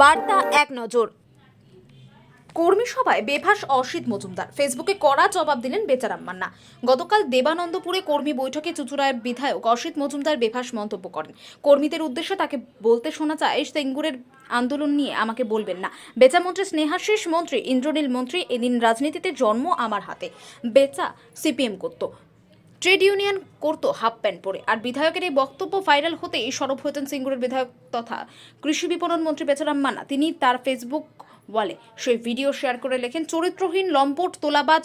বার্তা এক নজর। কর্মী সভায় বেফাস অসিত মজুমদার। ফেসবুকে কড়া জবাব দিলেন বেচারাম মান্না। গতকাল দেবানন্দপুরে কর্মী বৈঠকে চুচুড়ার বিধায়ক অসিত মজুমদার বেভাস মন্তব্য করেন। কর্মীদের উদ্দেশ্যে তাকে বলতে শোনা যায়, সেঙ্গুরের আন্দোলন নিয়ে আমাকে বলবেন না। বেচা মন্ত্রী, স্নেহাশিস মন্ত্রী, ইন্দ্রনীল মন্ত্রী এদিন রাজনীতিতে জন্ম আমার হাতে। বেচা সিপিএম করতো। ট্রেড ইউনিয়ন করতো হাফ প্যান্ট পরে। আর বিধায়কের এই বক্তব্য ভাইরাল হতেই সরব হতেন সিঙ্গুরের বিধায়ক তথা কৃষি বিপণন মন্ত্রী বেচারাম মান্না। তিনি তার ফেসবুক ওয়ালে সেই ভিডিও শেয়ার করে লেখেন, চরিত্রহীন, লম্পট, তোলাবাজ,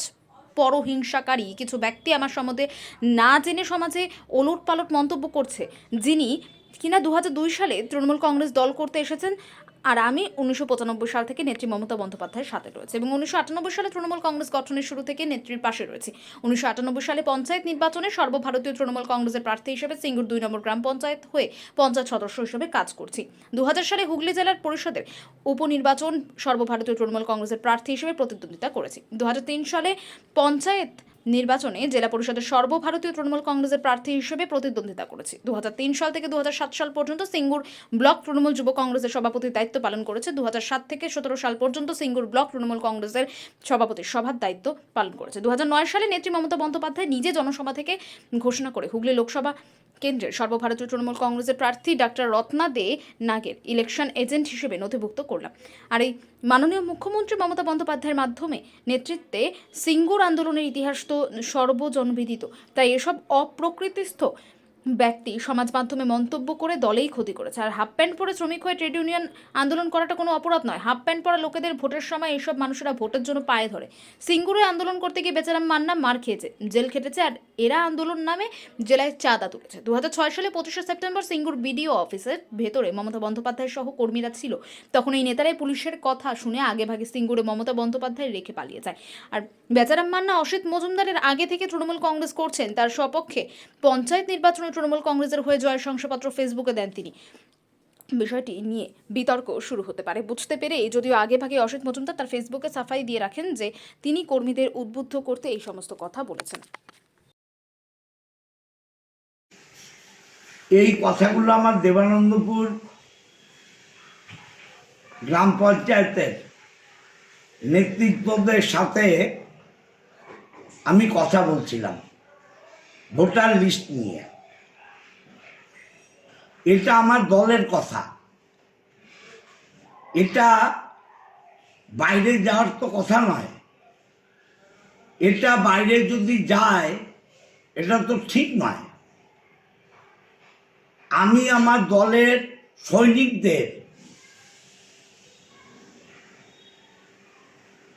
পরহিংসাকারী, কিছু ব্যক্তি আমার সম্বন্ধে না জেনে সমাজে ওলট পালট মন্তব্য করছে। যিনি কিনা দু হাজার দুই সালে তৃণমূল কংগ্রেস দল করতে এসেছেন আর আমি উনিশশো পঁচানব্বই সাল থেকে নেত্রী মমতা বন্দ্যোপাধ্যায়ের সাথে রয়েছে এবং উনিশশো আটানব্বই সালে তৃণমূল কংগ্রেস গঠনের শুরু থেকে নেত্রীর পাশে রয়েছে। উনিশশো আটানব্বই সালে পঞ্চায়েত নির্বাচনে সর্বভারতীয় তৃণমূল কংগ্রেসের প্রার্থী হিসেবে সিঙ্গুর দুই নম্বর গ্রাম পঞ্চায়েত হয়ে পঞ্চায়েত সদস্য হিসেবে কাজ করছি। দু হাজার সালে হুগলি জেলার পরিষদের উপনির্বাচন সর্বভারতীয় তৃণমূল কংগ্রেসের প্রার্থী হিসেবে প্রতিদ্বন্দ্বিতা করেছি। দুহাজার তিন সালে পঞ্চায়েত নির্বাচনে জেলা পরিষদের সর্বভারতীয় তৃণমূল কংগ্রেসের প্রার্থী হিসেবে প্রতিদ্বন্দ্বিতা করেছে। দু হাজার তিন সাল থেকে দু হাজার সাত সাল পর্যন্ত সিঙ্গুর ব্লক তৃণমূল যুব কংগ্রেসের সভাপতির দায়িত্ব পালন করেছে। দু হাজার সাত থেকে সতেরো সাল পর্যন্ত সিঙ্গুর ব্লক তৃণমূল কংগ্রেসের সভাপতির সভার দায়িত্ব পালন করেছে। দু হাজার নয় সালে নেত্রী মমতা বন্দ্যোপাধ্যায় নিজে জনসভা থেকে ঘোষণা করে হুগলি লোকসভা কেন্দ্রের সর্বভারতীয় তৃণমূল কংগ্রেসের প্রার্থী ডাক্তার রত্না দে নাগের ইলেকশন এজেন্ট হিসেবে নথিভুক্ত করলাম। আর এই মাননীয় মুখ্যমন্ত্রী মমতা বন্দ্যোপাধ্যায়ের মাধ্যমে নেতৃত্বে সিঙ্গুর আন্দোলনের ইতিহাস তো সর্বজনবিদিত। তাই এসব অপ্রকৃতিস্থ ব্যক্তি সমাজ মাধ্যমে মন্তব্য করে দলেই ক্ষতি করেছে। আর হাফ প্যান্ট পরে শ্রমিক হয়ে ট্রেড ইউনিয়ন আন্দোলন করাটা কোনো অপরাধ নয়। হাফ প্যান্ট পরা লোকেদের ভোটের সময় এইসব মানুষেরা ভোটের জন্য পায়ে ধরে। সিঙ্গুরে আন্দোলন করতে গিয়ে বেচারাম মান্না মার খেয়েছে। জেল খেটেছে আর এরা আন্দোলন নামে জেলায় চাঁদা তুলেছে। দু হাজার ছয় সালে পঁচিশে সেপ্টেম্বর সিঙ্গুর বিডিও অফিসের ভেতরে মমতা বন্দ্যোপাধ্যায় সহ কর্মীরা ছিল। তখন এই নেতারাই পুলিশের কথা শুনে আগে ভাগে সিঙ্গুরে মমতা বন্দ্যোপাধ্যায় রেখে পালিয়ে যায়। আর বেচারাম মান্না অসিত মজুমদারের আগে থেকে তৃণমূল কংগ্রেস করছেন। তার সপক্ষে পঞ্চায়েত নির্বাচনে তৃণমূল কংগ্রেসের হয়ে জয়ের শংসাপত্র ফেসবুকে দেন তিনি। বিষয়টি নিয়ে বিতর্ক শুরু হতে পারে। বুঝতে পেরে যদিও আগে ভাগে অসিত মজুমদার তার ফেসবুকে সাফাই দিয়ে রাখেন যে তিনি কর্মীদের উদ্বুদ্ধ করতে এই সমস্ত কথা বলেছেন। এই কথাগুলো আমার দেবানন্দপুর গ্রাম পঞ্চায়েতের নেতৃত্বদের সাথে আমি কথা বলছিলাম, ভোটার লিস্ট নিয়ে। এটা আমার দলের কথা। এটা বাইরে যাওয়ার তো কথা নয়। এটা বাইরে যদি যায়, এটা তো ঠিক নয়। আমি আমার দলের সৈনিকদের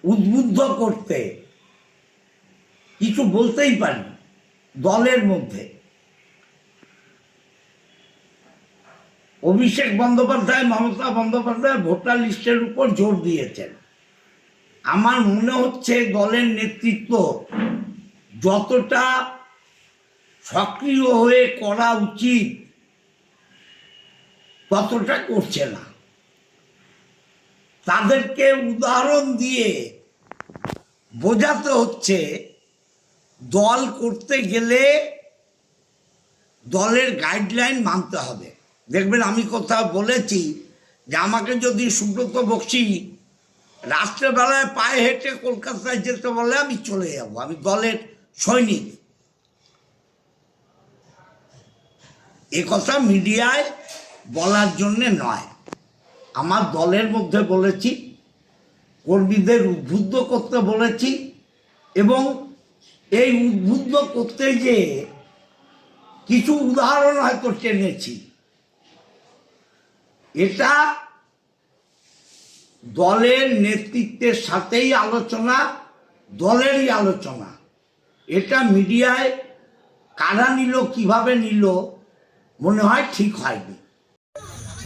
উদ্বুদ্ধ করতে কিছু বলতেই পারি দলের মধ্যে। অভিষেক বন্দ্যোপাধ্যায়, মমতা বন্দ্যোপাধ্যায় ভোটার লিস্টের উপর জোর দিয়েছেন। আমার মনে হচ্ছে দলের নেতৃত্ব যতটা সক্রিয় হয়ে করা উচিত, ততটা করছে না। তাদেরকে উদাহরণ দিয়ে বোঝাতে হচ্ছে, দল করতে গেলে দলের গাইডলাইন মানতে হবে। দেখবেন আমি কথা বলেছি যে আমাকে যদি সুব্রত বক্সি রাত্রেবেলায় পায়ে হেঁটে কলকাতায় যেতে বলে আমি চলে যাব, আমি দলের সৈনিক। এ কথা মিডিয়ায় বলার জন্যে নয়। আমার দলের মধ্যে বলেছি, কর্মীদের উদ্বুদ্ধ করতে বলেছি এবং এই উদ্বুদ্ধ করতে গিয়ে কিছু উদাহরণ হয়তো টেনেছি। এটা দলের নেতৃত্বের সাথেই আলোচনা, দলেরই আলোচনা। এটা মিডিয়ায় কারা নিল, কীভাবে নিল, মনে হয় ঠিক হয়নি।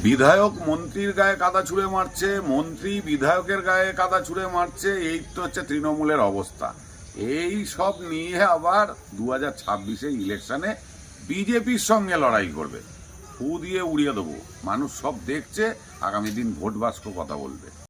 বিধায়ক মন্ত্রীর গায়ে কাদা ছুঁড়ে মারছে, মন্ত্রী বিধায়কের গায়ে কাদা ছুঁড়ে মারছে, এই তো হচ্ছে তৃণমূলের অবস্থা। এই সব নিয়ে আবার দু হাজার ছাব্বিশে ইলেকশনে বিজেপির সঙ্গে লড়াই করবে। ফু দিয়ে উড়িয়ে দেবো। মানুষ সব দেখছে আগামী দিন ভোট বাস্ক কথা বলবে।